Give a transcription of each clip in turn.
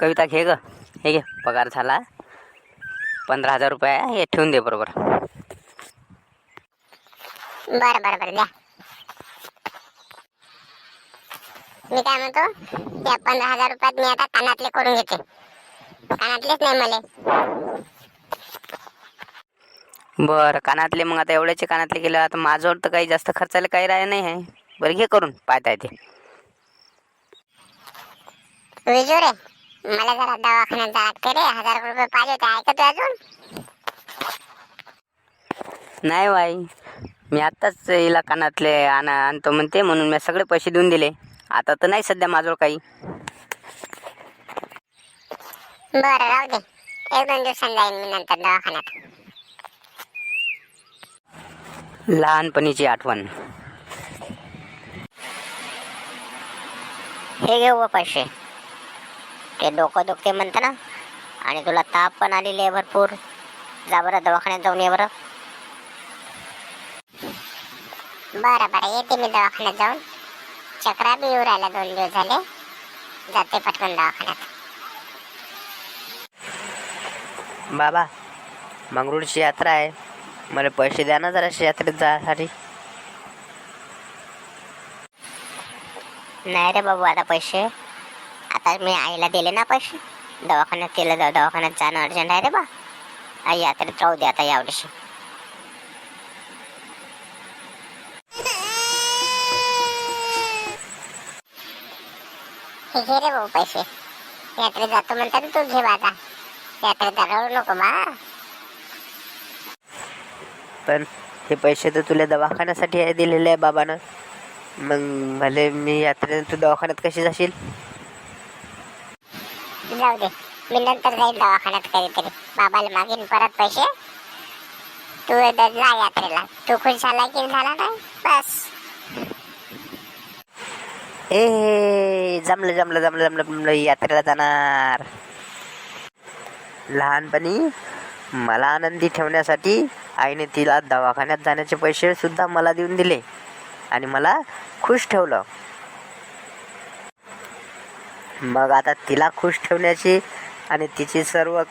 कविता घे ग. हे घे पगार झाला. पंधरा हजार रुपये हे ठेवून दे बरोबर. बरं बरं बरं द्या. मी काय म्हणतो या पंधरा हजार रुपयात मी आता कानातले करून घेते. कानातलेच नाही मला. बरं कानातले मग आता एवढ्याचे कानातले केलं आता माझ्यावर तर काही जास्त खर्चाला काही राह नाही आहे. बरं घे करून पाहता येते. विजू रे. मला जरा दवाखान्यात लागते रे. हजार रुपये पाहिजे होते. ऐकतो अजून? नाही बाई. मी आत्ताच हिला कानातले आणा आणतो म्हणते. म्हणून मी सगळे पैसे देऊन दिले. आता तर नाही सध्या माझ्यावर काही. बरं राहू दे. एक दोन दिवसांनी जाईन मी नंतर दवाखान्यात. लहानपणीची आठवण. हे घे व पैसे. ते डोकं दुखते म्हणतं ना आणि तुला ताप पण आलेली आहे भरपूर. जा बरं दवाखान्यात जाऊन ये बरं. बरं बरं. येते मी दवाखान्यात जाऊन. चक्रा बी येऊ राहिला दोन दिवस झाले. जाते पटकन दवाखान्यात. बाबा मंगरुळची यात्रा आहे. मला पैसे द्या ना जरा यात्रेत जायसाठी. नाही रे बाबू आता पैसे. आता मी आईला दिले ना पैसे. दवाखान्यात केलं दवा- दवाखान्यात जाणं अर्जंट आहे रे बा. आई यात्रेत राहू दे आता यावर्षी हे घे रे भाऊ पैसे. यात्रेत जातो म्हणतात तू घे बाजा यात्रेत राहू नको बा. पण हे पैसे तर तुला दवाखान्यासाठी आहे दिलेले आहे बाबानं. मग भले मी यात्रेत तू दवाखान्यात कशी जाशील? जाऊ दे. मी नंतर जाईल दवाखान्यात कधीतरी. बाबाला मागीन परत पैसे. तू जा यात्रेला. तू खुश झाला की झाला नाही? बस. ए जमलं जमलं जमलं जमलं जमलं. यात्रेला जाणार. लहानपणी मला आनंदी ठेवण्यासाठी आईने तिला दवाखान्यात जाण्याचे पैसे सुद्धा मला देऊन दिले. आणि मला खुश ठेवलं. मग आता तिला खुश ठेवण्याची आणि तिची सर्व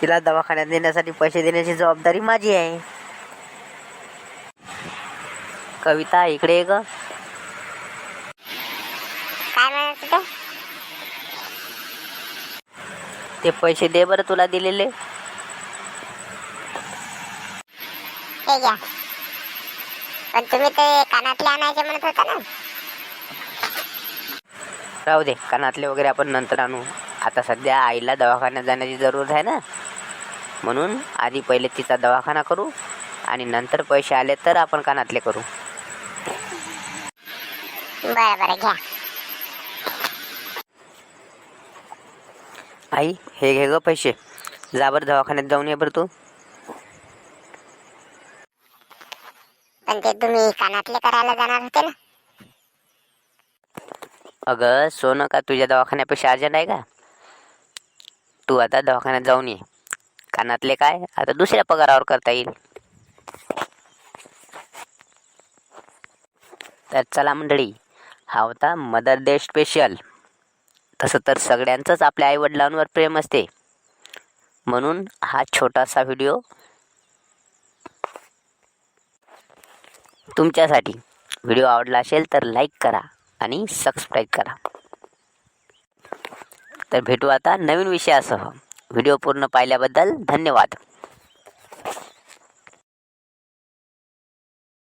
तिला दवाखान्यात नेण्यासाठी पैसे देण्याची जबाबदारी माझी आहे. कविता इकडे ग. ते? पैसे दे बरं तुला दिलेले. पण तुम्ही ते कानातले आणायचे म्हणत होता ना? राहू दे कानातले वगैरे आपण नंतर आणू. आता सध्या आईला दवाखान्यात जाण्याची जरूरत आहे ना. म्हणून आधी पहिले तिचा दवाखाना करू आणि नंतर पैसे आले तर आपण कानातले करू. बरं बरं घ्या. आई हे घे ग पैसे. जा बरं दवाखान्यात जाऊन ये बरं तू. पण ते तुम्ही कानातले करायला जाणार होते ना? अगं सोनं का तुझ्या दवाखान्यापेक्षा अर्जंट आहे का? तू आता दवाखान्यात जाऊन ये. कानातले काय? आता दुसऱ्या पगारावर करता येईल. तर चला मंडळी हा होता मदर डे स्पेशल तसं तर सगळ्यांचंच आपल्या आईवडिलांवर प्रेम असते. म्हणून हा छोटासा व्हिडिओ तुमच्यासाठी. व्हिडिओ आवडला असेल तर लाईक करा. आणि सबस्क्राईब करा. तर भेटू आता नवीन विषयासह. व्हिडिओ पूर्ण पाहिल्याबद्दल धन्यवाद.